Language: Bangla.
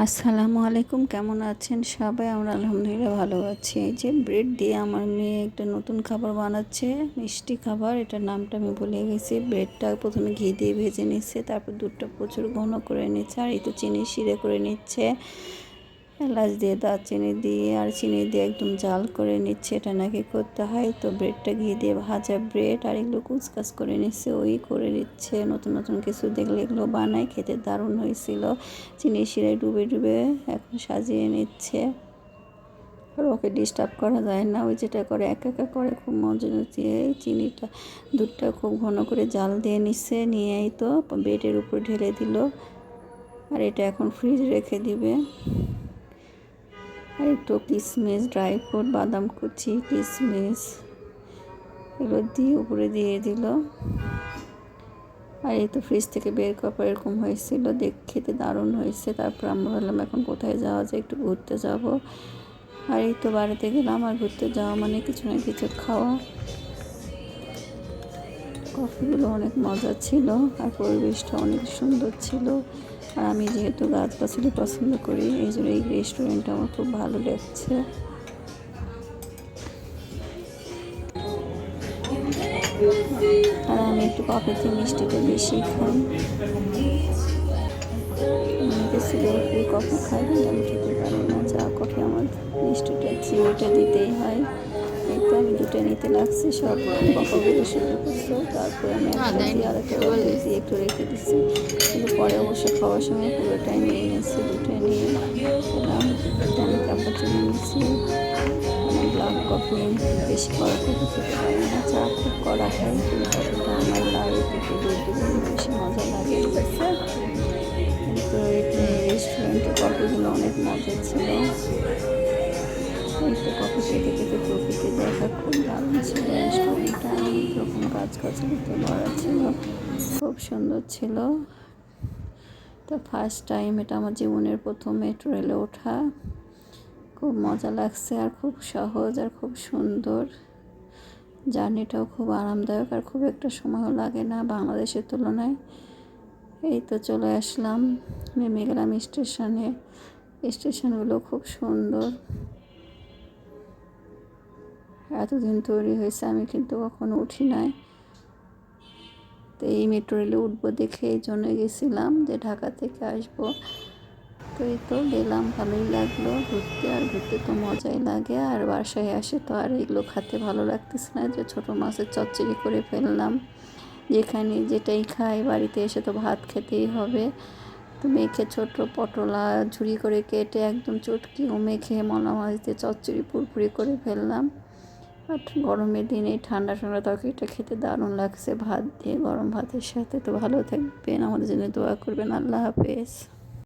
আসসালামু আলাইকুম, কেমন আছেন সবাই? আমরা আলহামদুলিল্লাহ ভালো আছি। এই যে ব্রেড দিয়ে আমার মেয়ে একটা নতুন খাবার বানাচ্ছে, মিষ্টি খাবার। এটার নামটা আমি ভুলে গেছি। ব্রেডটা প্রথমে ঘি দিয়ে ভেজে নিচ্ছে, তারপর দুধটা প্রচুর ঘন করে নিচ্ছে, আর এই তো চিনি শিরে করে নিচ্ছে। এলাচ দিয়ে দারচিনি দিয়ে, আর চিনি দিয়ে একদম জাল করে নিচ্ছে। এটা নাকি করতে হয়? তো ব্রেডটা ঘি দিয়ে ভাজা ব্রেড আর এগুলো কুচকাচ করে নিচ্ছে, ওই করে নিচ্ছে। নতুন নতুন কিছু দেখলে এগুলো বানায়, খেতে দারুণ হয়েছিল। চিনি শিরায় ডুবে ডুবে এখন সাজিয়ে নিচ্ছে। আর ওকে ডিস্টার্ব করা যায় না, ওই যেটা করে, একা একা করে খুব মজা দিয়ে চিনিটা, দুধটা খুব ঘন করে জাল দিয়ে নিচ্ছে, নিয়েই তো বেডের উপর ঢেলে দিল। আর এটা এখন ফ্রিজ রেখে দিবে। আর একটু কিশমিশ ড্রাই ফ্রুট বাদাম কুচি কিশমিশ এগুলো দিয়ে উপরে দিয়ে দিল। আর এই তো ফ্রিজ থেকে বের করার পর এরকম হয়েছিল, দেখ খেতে দারুণ হয়েছে। তারপর আমরা বললাম এখন কোথায় যাওয়া যায়? একটু ঘুরতে যাব। আর এই তো বাড়িতে গেলাম, আর ঘুরতে যাওয়া মানে কিছু না কিছু খাওয়া। কফিগুলো অনেক মজা ছিল, আর পরিবেশটা অনেক সুন্দর ছিল। আর আমি যেহেতু গাছগাছালি পছন্দ করি, এই জন্য এই রেস্টুরেন্টটা আমার খুব ভালো লাগছে। আর আমি একটু কফিতে মিষ্টিটা বেশি খাই। কফি খাই আমি খেতে পারি না। চা কফি আমার মিষ্টিটা, চিনিটা দিতেই হয়। তো আমি দুটো নিতে লাগছে সব কফিগুলো শুরু করছে তারপরে আমি একটা দিয়ে দিয়ে একটু রেখে দিচ্ছি। কিন্তু পরে অবশ্য খাওয়ার সময় পুরোটাই নিয়ে নিয়েছি দুটো নিয়ে এলাম আমি কাপড় চলে নিয়েছি ব্ল্যাক কফি বেশি কড়া কফি খেতে পারি না চা খুব কড়া খাই কিন্তু কফিটা আমার লাগে দুটো দুধ দিলে বেশি মজা লাগে। কিন্তু রেস্টুরেন্টে কফিগুলো অনেক মজা ছিল। একটু কফি খেতে খুব দারুণ ছিল রেস্টুরেন্টটা অনেক রকম ছিল খুব সুন্দর ছিল। তো ফার্স্ট টাইম এটা আমার জীবনের প্রথম মেট্রো রেলে ওঠা। খুব মজা লাগছে আর খুব সহজ আর খুব সুন্দর। জার্নিটাও খুব আরামদায়ক আর খুব একটা সময়ও লাগে না বাংলাদেশের তুলনায়। এই তো চলে আসলাম। নেমে গেলাম স্টেশনে স্টেশনগুলো খুব সুন্দর। এতদিন তৈরি হয়েছে, আমি কিন্তু কখনো উঠি নাই। তো এই মেট্রো রেলে উঠবো দেখে এই জন্য গেছিলাম যে ঢাকা থেকে আসব। তো এই তো গেলাম, ভালোই লাগল। ঘুরতে আর ঘুরতে তো মজাই লাগে, আর বাসায় আসে তো আর এগুলো খেতে ভালো লাগতেছে না যে ছোটো মাছের চচ্চড়ি করে ফেললাম। যেখানে যেটাই খাই, বাড়িতে এসে তো ভাত খেতেই হবে। তো মেখে ছোট পটলা ঝুড়ি করে কেটে একদম চটকিও মেখে মলা মাছ দিয়ে চচ্চড়ি পুরপুরি করে ফেললাম। আর গরমের দিনে ঠান্ডা ঠান্ডা তরকারিটা খেতে দারুণ লাগছে। ভাত দিয়ে গরম ভাতের সাথে তো ভালো থাকবেন। আমাদের জন্য দোয়া করবেন। আল্লাহ হাফেজ।